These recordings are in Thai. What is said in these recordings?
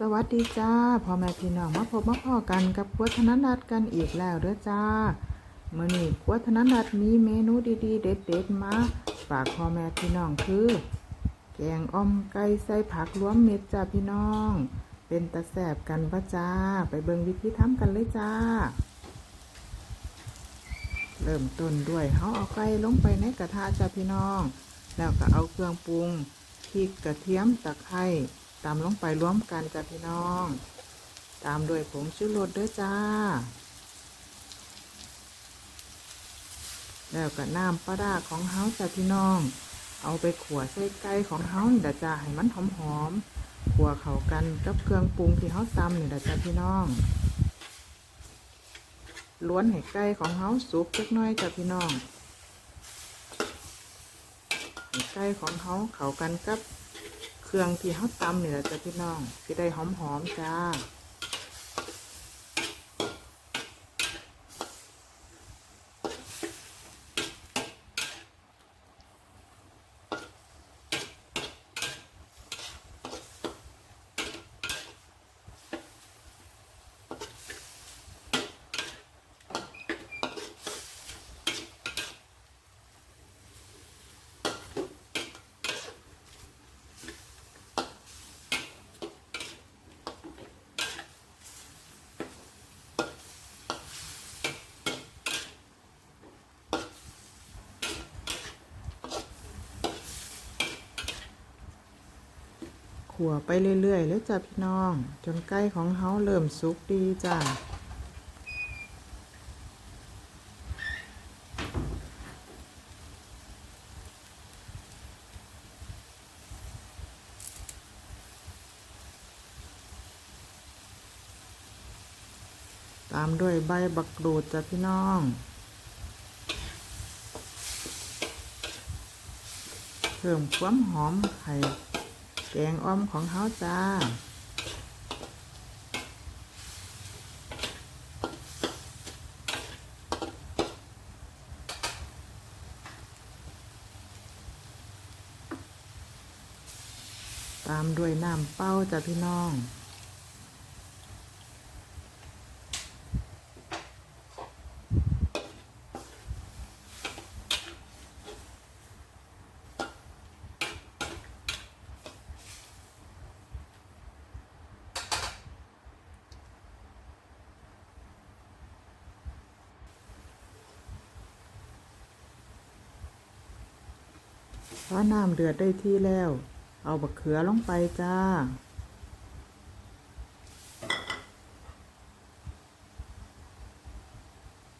สวัสดีจ้าพ่อแม่พี่น้องมาพบมาพ่อกันกับครัวธนรัตน์กันอีกแล้วเด้อจ้ามื้อนี้ครัวธนรัตน์มีเมนูดีๆ เด็ดๆมาฝากพ่อแม่พี่น้องคือ แกงอ่อมไก่ใส่ผักรวมเม็ดจ้าพี่น้อง เป็นตะแสบกันปะจ้า ไปเบิ่งวิธีทำกันเลยจ้า เริ่มต้นด้วยเฮาเอาไก่ลงไปในกระทะจ้าพี่น้อง แล้วก็เอาเครื่องปรุงพริกกระเทียมตะไคร้ ตามลงไปรวมกันจ้าพี่น้อง ตามด้วยผงชูรสเด้อจ้า แล้วก็น้ำปลาร้าของเฮาจ้าพี่น้อง เอาไปขัวใส่ไก่ของเฮานี่เด้อจ้าให้มันหอมๆขัวเข้ากันกับเครื่องปรุงที่เฮาตำนี่เด้อจ้าพี่น้องล้วนให้ไก่ของเฮาสุกจักน้อยจ้ะพี่น้องไก่ของเฮาเข้ากันกับ เครื่องที่เขาตำนี่แหละจ้ะพี่น้องสิได้หอมๆจ้า ขัวไปเรื่อยๆเลยจ้ะพี่น้อง จนไก่ของเฮาเริ่มสุกดีจ้ะตามด้วยใบบักกรูดจ้ะพี่น้อง เพิ่มความหอมไข่ แกงอ้อมของเขาจ้า ตามด้วยน้ำเป้าจ้ะพี่น้อง พอน้ำเดือดได้ที่แล้ว เอาบักเขือลงไปจ้า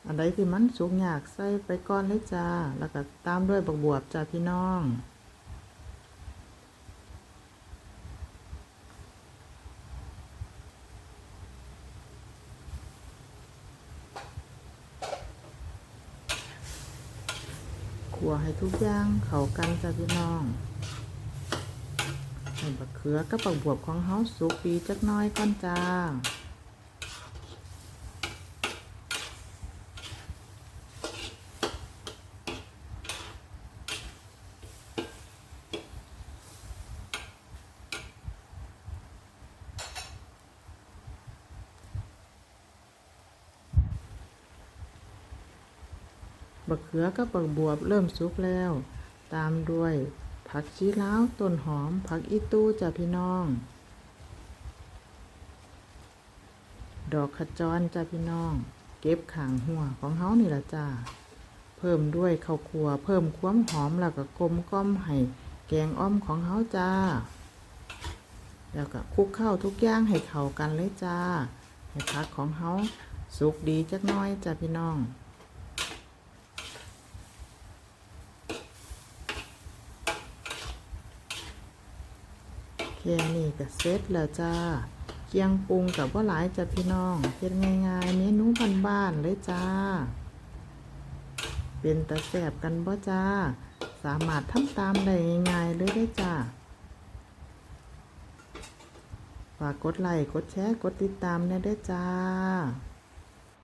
อันใดที่มันสุกยากใส่ไปก่อนเลยจ้า แล้วก็ตามด้วยบักบวบจ้าพี่น้อง ขัวให้ทุกอย่างเข้ากันจ้าพี่น้องให้บักเขือกับบักบวบของเฮาสุกดีจักน้อยก่อนจ้า บักเขือกับบักบวบเริ่มสุกแล้ว ตามด้วย ผักชีลาวต้นหอม ผักอีตู้จ้ะพี่น้อง ดอกขจรจ้ะพี่น้อง เก็บขางหัวของเฮานี่ละจ้าเพิ่มด้วยข้าวคั่วเพิ่มความหอมแล้วก็กลมกล่อมให้แกงอ้อมของเฮาจ้า แล้วก็คลุกข้าวทุกอย่างให้เข้ากันเลยจ้าให้ผักของเฮาสุกดีจักน้อยจ้ะพี่น้อง ค่นี้ก็เสร็จแล้วจ้าเคียงปรุงกับว่าหลายจ้ะพี่น้องเป็นง่ายๆเมนูบ้านๆเลยจ้า เป็นตะแสบกันบ่จ้า สามารถทำตามได้ง่ายๆเลยได้จ้าฝากกดไลค์กดแชร์กดติดตามแน่ได้จ้า